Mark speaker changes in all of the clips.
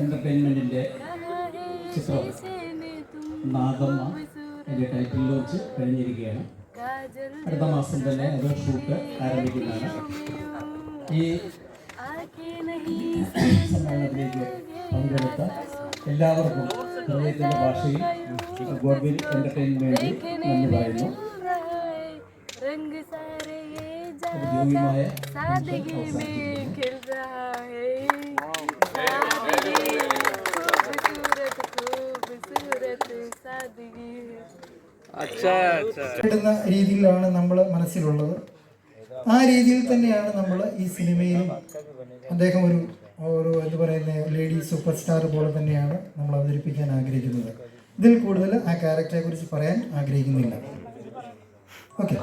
Speaker 1: എന്റർടൈൻമെന്റിന്റെ ചിത്രം നാഗമ്മ എന്റെ title launch കഴിഞ്ഞിരിക്കുകയാണ്. അടുത്ത മാസം തന്നെ അത് ഷൂട്ട് ആരംഭിക്കുന്നതാണ്. ഈ സമ്മേളനത്തിലേക്ക് പങ്കെടുത്ത എല്ലാവർക്കും ഹൃദയത്തിന്റെ ഭാഷയിൽ ഗോഡ്വിൽ എന്റർടൈൻമെന്റ് നന്ദി പറയുന്നു. ഔദ്യോഗികമായ
Speaker 2: കിട്ടുന്ന രീതിയിലാണ് നമ്മൾ മനസ്സിലുള്ളത്. ആ രീതിയിൽ തന്നെയാണ് നമ്മൾ ഈ സിനിമയിൽ അദ്ദേഹം ഒരു ഒരു എന്ത് പറയുന്ന ലേഡി സൂപ്പർ സ്റ്റാർ പോലെ തന്നെയാണ് നമ്മൾ അവതരിപ്പിക്കാൻ ആഗ്രഹിക്കുന്നത്. ഇതിൽ കൂടുതൽ ആ ക്യാരക്ടറെ കുറിച്ച് പറയാൻ ആഗ്രഹിക്കുന്നില്ല. ഓക്കെ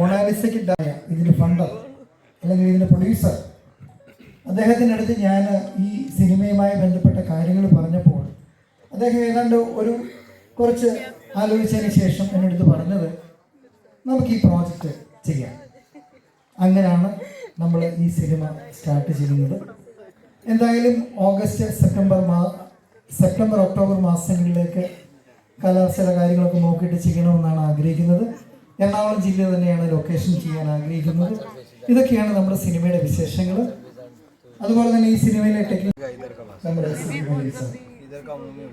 Speaker 2: മൊണാലിസയ്ക്ക് ഇതിന്റെ ഫണ്ടർ അല്ലെങ്കിൽ ഇതിന്റെ പ്രൊഡ്യൂസർ അദ്ദേഹത്തിന്റെ അടുത്ത് ഞാൻ ഈ സിനിമയുമായി ബന്ധപ്പെട്ട കാര്യങ്ങൾ പറഞ്ഞപ്പോൾ അദ്ദേഹം ഏതാണ്ട് ഒരു കുറച്ച് ആലോചിച്ചതിന് ശേഷം എന്നോട് അടുത്ത് പറഞ്ഞത് നമുക്ക് ഈ പ്രോജക്റ്റ് ചെയ്യാം. അങ്ങനെയാണ് നമ്മൾ ഈ സിനിമ സ്റ്റാർട്ട് ചെയ്യുന്നത്. എന്തായാലും ഓഗസ്റ്റ് സെപ്റ്റംബർ മാ സെപ്റ്റംബർ ഒക്ടോബർ മാസങ്ങളിലേക്ക് കാലാവസ്ഥയുടെ കാര്യങ്ങളൊക്കെ നോക്കിയിട്ട് ചെയ്യണമെന്നാണ് ആഗ്രഹിക്കുന്നത്. എറണാകുളം ജില്ല തന്നെയാണ് ലൊക്കേഷൻ ചെയ്യാൻ ആഗ്രഹിക്കുന്നത്. ഇതൊക്കെയാണ് നമ്മുടെ സിനിമയുടെ വിശേഷങ്ങൾ അതുപോലെ തന്നെ ഈ സിനിമയിലെ ടെക്നിക് നമ്മുടെ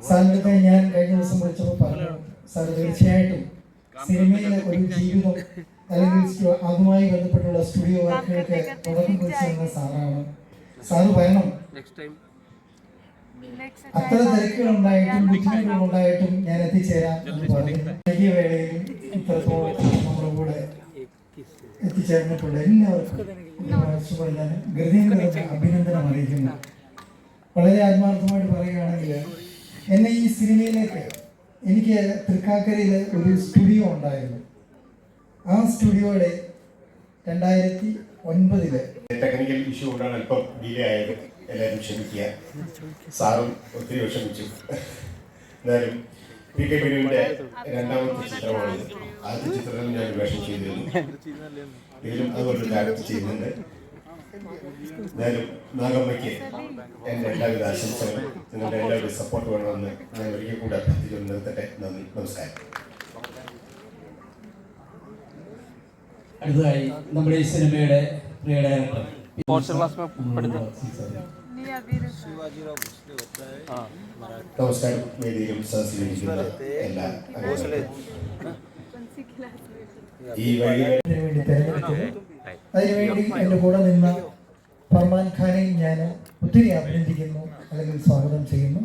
Speaker 2: സാറിന്റെ ഞാൻ കഴിഞ്ഞ ദിവസം വിളിച്ചപ്പോൾ പറഞ്ഞു സാർ തീർച്ചയായിട്ടും സിനിമയിലെ ഒരു ജീവിതം അല്ലെങ്കിൽ അതുമായി ബന്ധപ്പെട്ടുള്ള സ്റ്റുഡിയോ വർക്കുകളൊക്കെ തുടക്കം കുറിച്ചിരുന്ന സാറാണ്. സാറ് വരണം. അത്ര തിരക്കുകളുണ്ടായിട്ടും ബുദ്ധിമുട്ടുകളുണ്ടായിട്ടും ഞാൻ എത്തിച്ചേരാം എന്ന് പറഞ്ഞു. വലിയ വേളയിലും ഇത്രത്തോളം നമ്മുടെ കൂടെ എത്തിച്ചേർന്നിട്ടുള്ള എല്ലാവർക്കും നിറഞ്ഞ അഭിനന്ദനം അറിയിക്കുന്നു. വളരെ ആത്മാർത്ഥമായിട്ട് പറയുകയാണെങ്കിൽ എന്നെ ഈ സിനിമയിലേക്ക് എനിക്ക് തൃക്കാക്കരയിൽ ഒരു സ്റ്റുഡിയോ ഉണ്ടായിരുന്നു. ആ സ്റ്റുഡിയോയുടെ രണ്ടായിരത്തി ഒൻപതിൽ
Speaker 3: ടെക്നിക്കൽ ഇഷ്യൂ കൊണ്ടാണ് അല്പം ഡിലേ ആയത്. എല്ലാവരും ക്ഷമിക്കുക. സാറും ഒത്തിരി വിഷമിച്ചു. എന്നാലും പി കെ രണ്ടാമത്തെ ചിത്രമാണ് ആദ്യ ചിത്രത്തിൽ ഞാൻ വേഷം ചെയ്തിരുന്നു ഇതിലും അതുപോലെ ക്യാരക്ടർ ചെയ്യുന്നുണ്ട്. നാഗമ്മയ്ക്ക് എന്റെ എല്ലാവിധ ആശംസകളും നിങ്ങളുടെ എല്ലാവരുടെ സപ്പോർട്ട് വേണമെന്ന് ഞാൻ ഒരിക്കൽ കൂടെ അഭ്യർത്ഥിച്ചു നിർത്തട്ടെ. നന്ദി. നമസ്കാരം.
Speaker 1: അടുത്തതായി നമ്മുടെ ഈ സിനിമയുടെ പ്രിയ ഡയറക്ടർ
Speaker 3: നമസ്കാരം. വേദിയിലും ഈ
Speaker 2: വഴിവേണ്ടി തെരഞ്ഞെടുത്ത് അതിനുവേണ്ടി എന്റെ കൂടെ നിന്ന ഫർമാൻ ഖാനെയും ഞാൻ ഒത്തിരി അഭിനന്ദിക്കുന്നു അല്ലെങ്കിൽ സ്വാഗതം ചെയ്യുന്നു.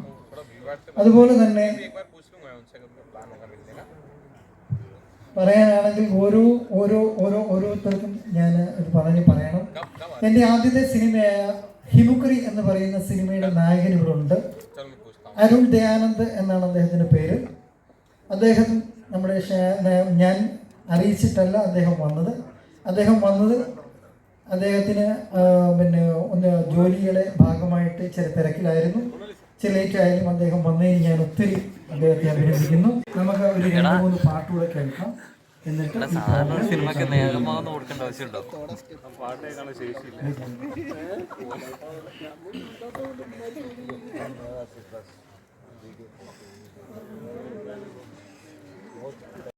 Speaker 2: അതുപോലെ തന്നെ പറയാനാണെങ്കിൽ ഓരോ ഓരോ ഓരോ ഓരോരുത്തർക്കും ഞാൻ ഇത് പറഞ്ഞു പറയണം. എന്റെ ആദ്യത്തെ സിനിമയായ ഹിമുക്രി എന്ന് പറയുന്ന സിനിമയുടെ നായകൻ ഇവിടെ ഉണ്ട്. അരുൺ ദയാനന്ദ് എന്നാണ് അദ്ദേഹത്തിന്റെ പേര്. അദ്ദേഹം നമ്മുടെ ഞാൻ അറിയിച്ചിട്ടല്ല അദ്ദേഹം വന്നത്. അദ്ദേഹം വന്നത് അദ്ദേഹത്തിന് പിന്നെ ഒന്ന് ജോലിയുടെ ഭാഗമായിട്ട് ചില തിരക്കിലായിരുന്നു. ചില ലേറ്റായാലും അദ്ദേഹം വന്നതിന് ഞാൻ ഒത്തിരി അദ്ദേഹത്തെ അഭിനന്ദിക്കുന്നു. നമുക്ക് ഒരു രണ്ട് മൂന്ന് പാട്ടുകൂടെ കേൾക്കാം. എന്നിട്ട്
Speaker 4: സിനിമക്ക് നേരമാകുന്ന കൊടുക്കേണ്ട ആവശ്യമുണ്ടോ?